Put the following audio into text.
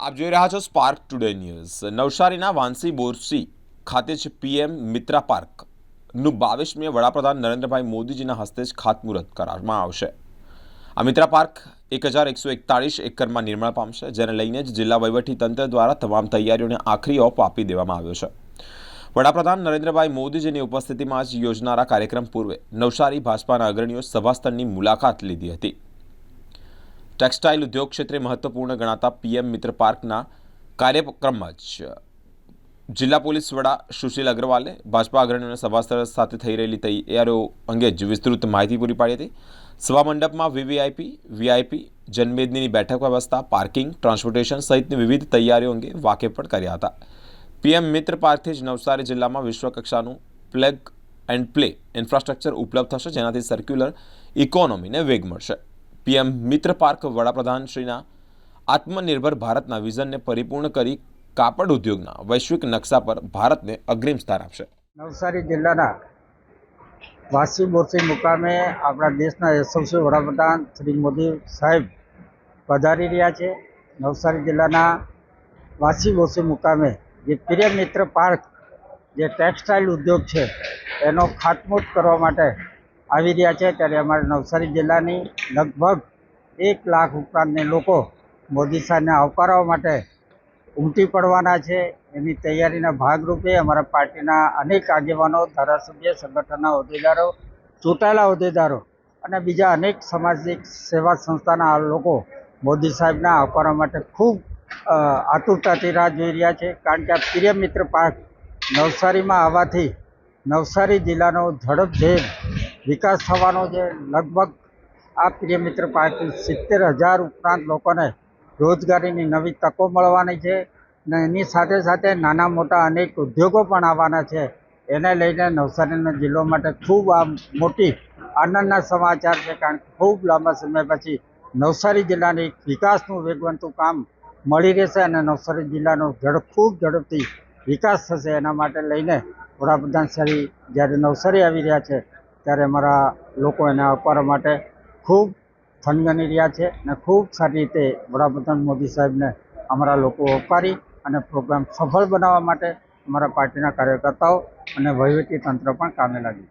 આપ જોઈ રહ્યા છો સ્પાર્ક ટુડે ન્યૂઝ નવસારીના વાંસી બોરસી ખાતે જ પીએમ મિત્રા પાર્કનું બાવીસમી વડાપ્રધાન નરેન્દ્રભાઈ મોદીજીના હસ્તે જ ખાતમુહૂર્ત કરવામાં આવશે. આ મિત્રા પાર્ક એક હજાર એકસો એકતાળીસ એકરમાં નિર્માણ પામશે, જેને લઈને જ જિલ્લા વહીવટી તંત્ર દ્વારા તમામ તૈયારીઓને આખરી ઓપ આપી દેવામાં આવ્યો છે. વડાપ્રધાન નરેન્દ્રભાઈ મોદીજીની ઉપસ્થિતિમાં જ યોજનારા કાર્યક્રમ પૂર્વે નવસારી ભાજપાના અગ્રણીઓ સભાસ્થળની મુલાકાત લીધી હતી. ટેક્સટાઇલ ઉદ્યોગ ક્ષેત્રે મહત્વપૂર્ણ ગણાતા પીએમ મિત્ર પાર્કના કાર્યક્રમમાં જ જિલ્લા પોલીસ વડા સુશીલ અગ્રવાલે ભાજપા અગ્રણીઓના સભાસ્થળ સાથે થઈ રહેલી તૈયારીઓ અંગે જ વિસ્તૃત માહિતી પૂરી પાડી હતી. સભા મંડપમાં વીવીઆઈપી, વીઆઈપી, જનમેદનીની બેઠક વ્યવસ્થા, પાર્કિંગ, ટ્રાન્સપોર્ટેશન સહિતની વિવિધ તૈયારીઓ અંગે વાકેફ પણ કર્યા હતા. પીએમ મિત્ર પાર્કથી જ નવસારી જિલ્લામાં વિશ્વકક્ષાનું પ્લેગ એન્ડ પ્લે ઇન્ફ્રાસ્ટ્રક્ચર ઉપલબ્ધ થશે, જેનાથી સર્ક્યુલર ઇકોનોમીને વેગ મળશે. પીએમ મિત્ર પાર્ક વડાપ્રધાનશ્રીના આત્મનિર્ભર ભારતના વિઝનને પરિપૂર્ણ કરી કાપડ ઉદ્યોગના વૈશ્વિક નકશા પર ભારતને અગ્રિમ સ્થાન આપશે. નવસારી જિલ્લાના વાસી બોરસી મુકામે આપણા દેશના યશસ્વી વડાપ્રધાન શ્રી મોદી સાહેબ પધારી રહ્યા છે. નવસારી જિલ્લાના વાસી બોરસી મુકામે જે પ્રિય મિત્ર પાર્ક જે ટેક્સટાઇલ ઉદ્યોગ છે, એનો ખાતમુહૂર્ત કરવા માટે આવી રહ્યા છે ત્યારે અમારા નવસારી જિલ્લાની લગભગ એક લાખ ઉપરાંતને લોકો મોદી સાહેબને આવકારવા માટે ઉમટી પડવાના છે. એની તૈયારીના ભાગરૂપે અમારા પાર્ટીના અનેક આગેવાનો, ધારાસભ્ય, સંગઠનના હોદ્દેદારો, ચૂંટાયેલા હોદ્દેદારો અને બીજા અનેક સામાજિક સેવા સંસ્થાના લોકો મોદી સાહેબના આવકારવા માટે ખૂબ આતુરતાથી રાહ જોઈ રહ્યા છે. કારણ કે આ પ્રિય મિત્ર પાર્ક નવસારીમાં આવવાથી નવસારી જિલ્લાનો ઝડપભેર વિકાસ થવાનો છે. લગભગ આ પ્રિય મિત્ર પાર્કથી સિત્તેર હજાર ઉપરાંત લોકોને રોજગારીની નવી તકો મળવાની છે ને એની સાથે સાથે નાના મોટા અનેક ઉદ્યોગો પણ આવવાના છે. એને લઈને નવસારીના જિલ્લો માટે ખૂબ આ મોટી આનંદના સમાચાર છે કારણ કે ખૂબ લાંબા સમય પછી નવસારી જિલ્લાને વિકાસનું વેગવંતું કામ મળી રહેશે અને નવસારી જિલ્લાનો ઝડપ ખૂબ ઝડપથી વિકાસ થશે. એના માટે લઈને વડાપ્રધાન શ્રી જ્યારે નવસારી આવી રહ્યા છે ત્યારે અમારા લોકો એને આવકારવા માટે ખૂબ થનગની રહ્યા છે અને ખૂબ સારી રીતે વડાપ્રધાન મોદી સાહેબને અમારા લોકો આવકારી અને પ્રોગ્રામ સફળ બનાવવા માટે અમારા પાર્ટીના કાર્યકર્તાઓ અને વહીવટી તંત્ર પણ કામે લાગ્યું.